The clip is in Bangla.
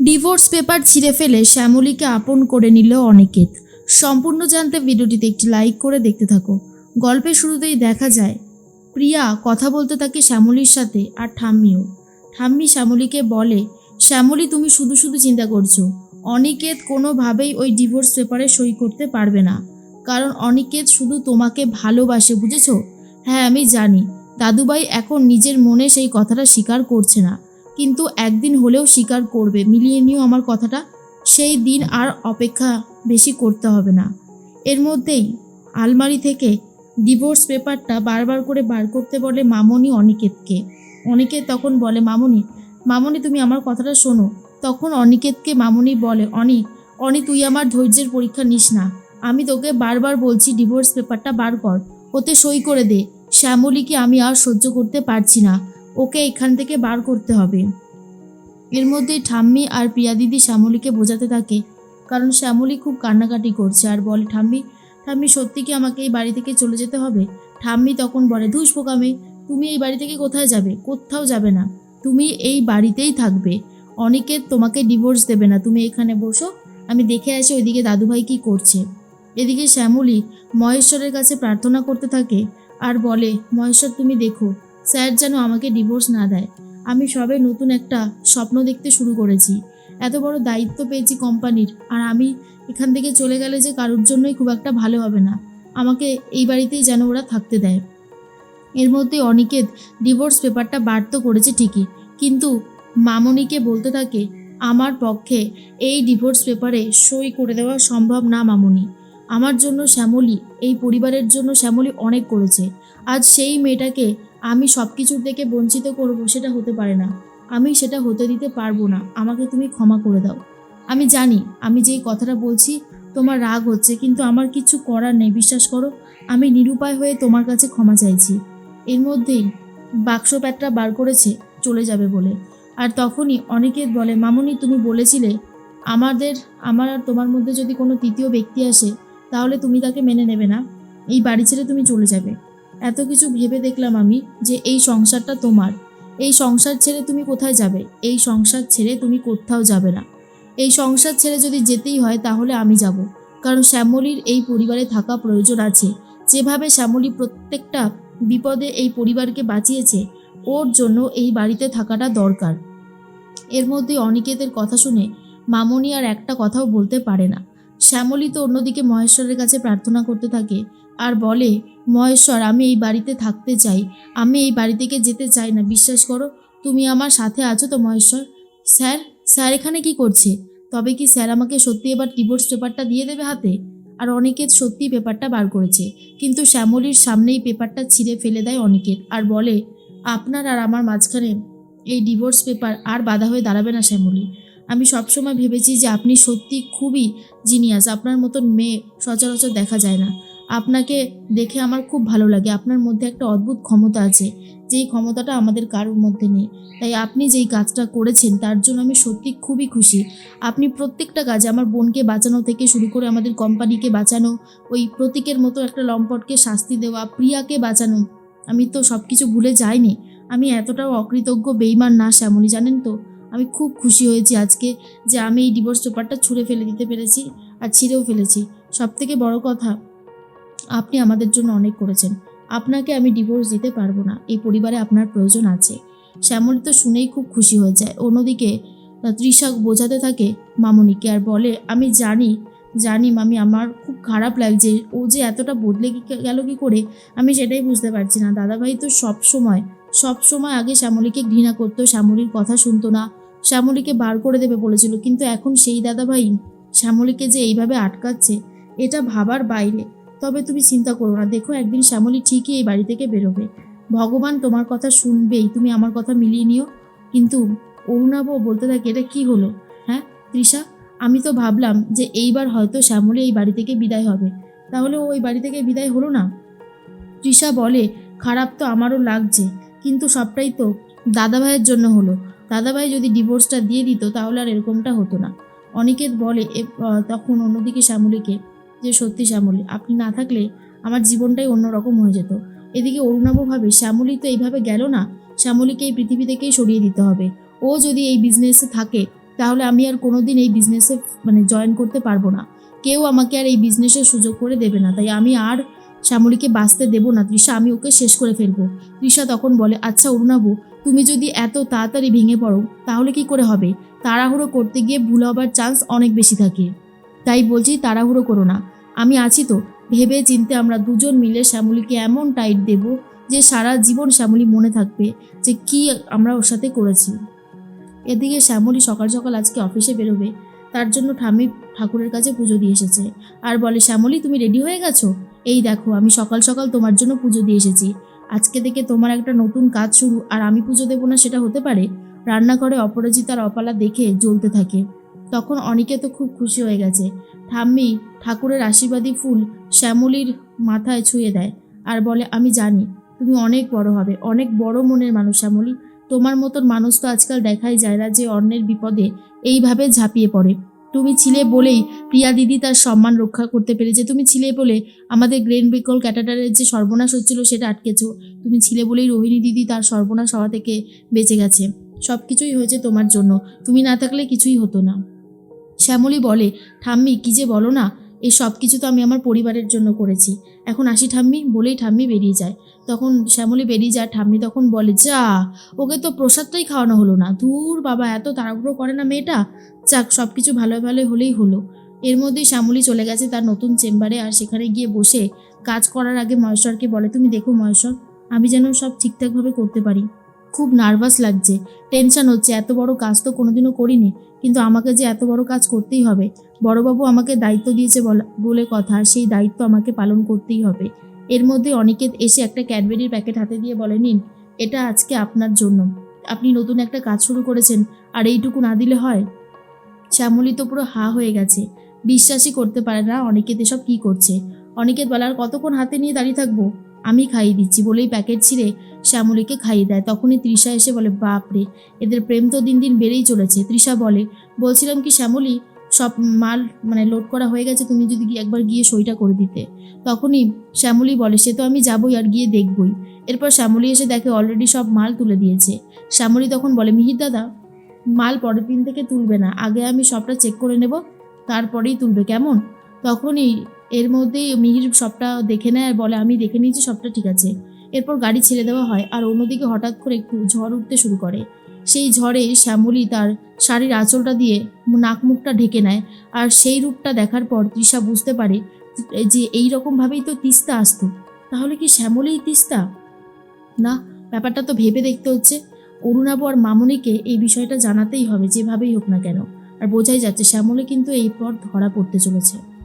ডিভোর্স পেপার ছিঁড়ে ফেলে শ্যামলীকে আপন করে নিল অনিকেত। সম্পূর্ণ জানতে ভিডিওটিতে একটি লাইক করে দেখতে থাকো। গল্পের শুরুতেই দেখা যায়, প্রিয়া কথা বলতে থাকে শ্যামলীর সাথে আর ঠাম্মিও। ঠাম্মি শ্যামলীকে বলে, শ্যামলী, তুমি শুধু শুধু চিন্তা করছ। অনিকেত কোনোভাবেই ওই ডিভোর্স পেপারে সই করতে পারবে না। কারণ অনিকেত শুধু তোমাকে ভালোবাসে, বুঝেছ? হ্যাঁ আমি জানি। দাদুভাই এখন নিজের মনে সেই কথাটা স্বীকার করছে না। কিন্তু একদিন হলেও স্বীকার করবে। মিলিয়ে নিও আমার কথাটা। সেই দিন আর অপেক্ষা বেশি করতে হবে না। এর মধ্যেই আলমারি থেকে ডিভোর্স পেপারটা বারবার করে বার করতে বলে মামনি অনিকেতকে। অনিকেত তখন বলে, মামনি মামনি, তুমি আমার কথাটা শোনো। তখন অনিকেতকে মামনি বলে, অনি অনি, তুই আমার ধৈর্যের পরীক্ষা নিস না। আমি তোকে বারবার বলছি, ডিভোর্স পেপারটা বার কর। ওতে সই করে দে। শ্যামলীকে আমি আর সহ্য করতে পারছি না। ওকে এখান থেকে বার করতে হবে। এর মধ্যে ঠাম্মি আর প্রিয়া দিদি শ্যামলীকে বোঝাতে থাকে, কারণ শ্যামলী খুব কান্নাকাটি করছে। আর বলে, ঠাম্মি ঠাম্মি, সত্যি কি আমাকে এই বাড়ি থেকে চলে যেতে হবে? ঠাম্মি তখন বলে, ধুস পোকামে তুমি এই বাড়ি থেকে কোথায় যাবে? কোথাও যাবে না। তুমি এই বাড়িতেই থাকবে। অনেকে তোমাকে ডিভোর্স দেবে না। তুমি এখানে বসো, আমি দেখে আসি ওইদিকে দাদুভাই কি করছে। এদিকে শ্যামলী মহেশ্বরের কাছে প্রার্থনা করতে থাকে আর বলে, মহেশ্বর, তুমি দেখো স্যার যেন আমাকে ডিভোর্স না দেয়। আমি সবে নতুন একটা স্বপ্ন দেখতে শুরু করেছি। এত বড় দায়িত্ব পেয়েছি কোম্পানির, আর আমি এখান থেকে চলে গেলে যে কারোর জন্যই খুব একটা ভালো হবে না। আমাকে এই বাড়িতেই যেন ওরা থাকতে দেয়। এর মধ্যে অনিকেত ডিভোর্স পেপারটা বার করেছে ঠিকই, কিন্তু মামনিকে বলতে থাকে, আমার পক্ষে এই ডিভোর্স পেপারে সই করে দেওয়া সম্ভব না মামনি। আমার জন্য শ্যামলী, এই পরিবারের জন্য শ্যামলী অনেক করেছে। আজ সেই মেয়েটাকে আমি সব কিছুর থেকে বঞ্চিত করব সেটা হতে পারে না। আমি সেটা হতে দিতে পারব না। আমাকে তুমি ক্ষমা করে দাও। আমি জানি, আমি যেই কথাটা বলছি, তোমার রাগ হচ্ছে, কিন্তু আমার কিছু করার নেই, বিশ্বাস করো। আমি নিরুপায় হয়ে তোমার কাছে ক্ষমা চাইছি। এর মধ্যেই বাক্স প্যাটটা বার করেছে, চলে যাবে বলে। আর তখনই অনেকের বলে, মামনি, তুমি বলেছিলে আমাদের, আমার আর তোমার মধ্যে যদি কোনো তৃতীয় ব্যক্তি আসে, তাহলে তুমি তাকে মেনে নেবে না। এই বাড়ি ছেড়ে তুমি চলে যাবে। এত কিছু ভেবে দেখলাম আমি যে এই সংসারটা তোমার। এই সংসার ছেড়ে তুমি কোথায় যাবে? এই সংসার ছেড়ে তুমি কোথাও যাবে না। এই সংসার ছেড়ে যদি যেতেই হয় তাহলে আমি যাব। কারণ শ্যামলীর এই পরিবারে থাকা প্রয়োজন আছে। যেভাবে শ্যামলী প্রত্যেকটা বিপদে এই পরিবারকে বাঁচিয়েছে, ওর জন্য এই বাড়িতে থাকাটা দরকার। এর মধ্যে অনিকেতের কথা শুনে মামনি আর একটা কথাও বলতে পারে না। শ্যামলী তো অন্যদিকে মহেশ্বরের কাছে প্রার্থনা করতে থাকে আর বলে মহেশ্বর, আমি এই বাড়িতে থাকতে চাই। আমি এই বাড়ি থেকে যেতে চাই না, বিশ্বাস করো। তুমি আমার সাথে আছো তো মহেশ্বর? স্যার স্যার এখানে কি করছে? তবে কি স্যার আমাকে সত্যি এবার ডিভোর্স পেপারটা দিয়ে দেবে হাতে? আর অনিকেত সত্যি পেপারটা বার করেছে। কিন্তু শ্যামলীর সামনেই পেপারটা ছিঁড়ে ফেলে দেয় অনিকেত আর বলে, আপনার আর আমার মাঝখানে এই ডিভোর্স পেপার আর বাধা হয়ে দাঁড়াবে না শ্যামলী। আমি সবসময় ভেবেছি যে আপনি সত্যি খুবই জিনিয়াস আপনার মতন মেয়ে সচরাচর দেখা যায় না। আপনাকে দেখে আমার খুব ভালো লাগে। আপনার মধ্যে একটা অদ্ভুত ক্ষমতা আছে। যেই ক্ষমতাটা আমাদের কারোর মধ্যে নেই। তাই আপনি যেই কাজটা করেছেন, তার জন্য আমি সত্যি খুবই খুশি। আপনি প্রত্যেকটা কাজে আমার বোনকে বাঁচানো থেকে শুরু করে আমাদের কোম্পানিকে বাঁচানো, ওই প্রতীকের মতো একটা লম্পটকে শাস্তি দেওয়া, প্রিয়াকে বাঁচানো, আমি তো সব কিছু ভুলে যাইনি। আমি এতটাও অকৃতজ্ঞ বেইমান না, শ্যামলী, জানেন তো? আমি খুব খুশি হয়েছি আজকে যে আমি এই ডিভোর্স পেপারটা ছুঁড়ে ফেলে দিতে পেরেছি আর ছিঁড়েও ফেলেছি। সব থেকে বড় কথা আপনি আমাদের জন্য অনেক করেছেন। আপনাকে আমি ডিভোর্স দিতে পারব না। এই পরিবারে আপনার প্রয়োজন আছে। শ্যামলী তো শুনেই খুব খুশি হয়ে যায়। অন্যদিকে তৃষা বোঝাতে থাকে, মামনিকে আর বলে, আমি জানি জানি মামি, আমার খুব খারাপ লাগছে। ও যে এতটা বদলে গেল কি করে? আমি সেটাই বুঝতে পারছি না। দাদাভাই তো সব সময় সব সময় আগে শ্যামলীকে ঘৃণা করতো, শ্যামলীর কথা শুনতো না। শ্যামলীকে বার করে দেবে বলেছিল। কিন্তু এখন সেই দাদাভাই, শ্যামলীকে যে এইভাবে আটকাচ্ছে, এটা ভাবার বাইরে। তবে তুমি চিন্তা করো না, দেখো একদিন শ্যামলী ঠিকই এই বাড়ি থেকে বেরোবে। ভগবান তোমার কথা শুনবেই, তুমি আমার কথা মিলিয়ে নিও। কিন্তু অরুণাব বলতে থাকে, এটা কি হলো? হ্যাঁ তৃষা, আমি তো ভাবলাম যে এইবার হয়তো শ্যামলী এই বাড়ি থেকে বিদায় হবে। তাহলে ও ওই বাড়ি থেকে বিদায় হলো না? তৃষা বলে, খারাপ তো আমারও লাগছে, কিন্তু সবটাই তো দাদাভাইয়ের জন্য হলো। দাদাভাই যদি ডিভোর্সটা দিয়ে দিত, তাহলে আর এরকমটা হতো না। অনিকেত বলে তখন অন্যদিকে শ্যামলীকে যে সত্যি শ্যামলী, আপনি না থাকলে আমার জীবনটাই অন্যরকম হয়ে যেত। এদিকে অরুণাবু ভাবে, শ্যামলী তো এইভাবে গেল না? শ্যামলীকে এই পৃথিবী থেকেই সরিয়ে দিতে হবে। ও যদি এই বিজনেসে থাকে, তাহলে আমি আর কোনোদিন এই বিজনেসে মানে জয়েন করতে পারব না। কেউ আমাকে আর এই বিজনেসের সুযোগ করে দেবে না। তাই আমি আর শ্যামলীকে বাঁচতে দেবো না। তৃষা, আমি ওকে শেষ করে ফেলব। তৃষা তখন বলে আচ্ছা অরুণাবু, তুমি যদি এত তাড়াতাড়ি ভেঙে পড়ো, তাহলে কি করে হবে? তাড়াহুড়ো করতে গিয়ে ভুল হবার চান্স অনেক বেশি থাকে। তাই বলছি তাড়াহুড়ো করো না। আমি আছি তো। ভেবে চিনতে আমরা দুজন মিলে শ্যামলীকে এমন টাইট দেব যে সারা জীবন শ্যামলী মনে থাকবে যে কি আমরা ওর সাথে করেছি। এদিকে শ্যামলী সকাল সকাল আজকে অফিসে বেরোবে। তার জন্য ঠামি ঠাকুরের কাছে পুজো দিয়ে এসেছে। আর বলে, শ্যামলী, তুমি রেডি হয়ে গেছো? এই দেখো, আমি সকাল সকাল তোমার জন্য পুজো দিয়ে এসেছি। আজকে থেকে তোমার একটা নতুন কাজ শুরু, আর আমি পুজো দেবো না সেটা হতে পারে? রান্নাঘরে অপরাজিতার অপালা দেখে জ্বলতে থাকে। তখন অনেকে তো খুব খুশি হয়ে গেছে। ঠাম্মি, ঠাকুরের আশীর্বাদী ফুল শ্যামলীর মাথায় ছুঁয়ে দেয় আর বলে, আমি জানি, তুমি অনেক বড় হবে, অনেক বড় মনের মানুষ শ্যামলী। তোমার মতন মানুষ তো আজকাল দেখাই যায় না যে অন্যের বিপদে এইভাবে ঝাঁপিয়ে পড়ে। তুমি ছিলে বলেই প্রিয়া দিদি তার সম্মান রক্ষা করতে পেরেছে। তুমি ছিলে বলে আমাদের গ্রেন বেকল ক্যাটাটারের যে সর্বনাশ হচ্ছিল সেটা আটকেছ। তুমি ছিলে বলেই রোহিণী দিদি তার সর্বনাশ হওয়া থেকে বেঁচে গেছে। সব কিছুই হয়েছে তোমার জন্য। তুমি না থাকলে কিছুই হতো না। শ্যামলী বলে, ঠাম্মি, কি যে বলো না? এই সব কিছু তো আমি আমার পরিবারের জন্য করেছি। এখন আসি ঠাম্মি, বলেই ঠাম্মি বেরিয়ে যায়। তখন শ্যামলী বেরিয়ে যায়, ঠাম্মি তখন বলে, যা, ওকে তো প্রসাদটাই খাওয়ানো হলো না। ধুর বাবা, এত তাড়াহুড়ো করে না মেয়েটা? যাক, সব কিছু ভালো ভালো হলেই হলো। এর মধ্যেই শ্যামলী চলে গেছে তার নতুন চেম্বারে আর সেখানে গিয়ে বসে কাজ করার আগে মহেশ্বরকে বলে, তুমি দেখো মহেশ্বর, আমি যেন সব ঠিকঠাকভাবে করতে পারি। খুব নার্ভাস লাগছে। টেনশন হচ্ছে, এত বড় কাজ তো কোনোদিনও করিনি, কিন্তু আমাকে যে এত বড় কাজ করতেই হবে। বড়বাবু আমাকে দায়িত্ব দিয়েছে বলা- কথা, সেই দায়িত্ব আমাকে পালন করতেই হবে। এর মধ্যে অনিকেত এসে একটা ক্যাডবেরির প্যাকেট হাতে দিয়ে বলে, নিন, এটা আজকে আপনার জন্য। আপনি নতুন একটা কাজ শুরু করেছেন, আর এইটুকু না দিলে হয়? শ্যামলি তো পুরো হা হয়ে গেছে। বিশ্বাসই করতে পারে না অনিকেত এসব কী করছে। অনিকেত বলার কতক্ষণ হাতে নিয়ে দাঁড়িয়ে থাকব? আমি খাইয়ে দিচ্ছি। বলেই প্যাকেট ছিঁড়ে শ্যামলীকে খাইয়ে দেয়। তখনই তৃষা এসে বলে বাপরে এদের প্রেম তো দিন দিন বেড়েই চলেছে। তৃষা বলে, বলছিলাম কি শ্যামলী, সব মাল মানে লোড করা হয়ে গেছে, তুমি যদি একবার গিয়ে সইটা করে দিতে। তখনই শ্যামলী বলে, সে তো আমি যাবই আর গিয়ে দেখবই। এরপর শ্যামলী এসে দেখে অলরেডি সব মাল তুলে দিয়েছে। শ্যামলী তখন বলে, মিহির দাদা, মাল পরের দিন থেকে তুলবে না। আগে আমি সবটা চেক করে নেব, তারপরেই তুলবে, কেমন? তখনই এর মধ্যেই মিহির সবটা দেখে নেয় আর বলে, আমি দেখে নিয়েছি, সবটা ঠিক আছে। এরপর গাড়ি ছেড়ে দেওয়া হয় আর অন্যদিকে হঠাৎ করে একটু ঝড় উঠতে শুরু করে। সেই ঝড়ে শ্যামলী তার শাড়ির আঁচলটা দিয়ে নাক মুখটা ঢেকে নেয় আর সেই রূপটা দেখার পর তৃষা বুঝতে পারে যে এই রকমভাবেই তো তিস্তা আসতো। তাহলে কি শ্যামলেই তিস্তা? না, ব্যাপারটা তো ভেবে দেখতে হচ্ছে। অরুণাবু আর মামনিকে এই বিষয়টা জানাতেই হবে, যেভাবেই হোক না কেন। আর বোঝাই যাচ্ছে, শ্যামলে কিন্তু এই পর ধরা পড়তে চলেছে।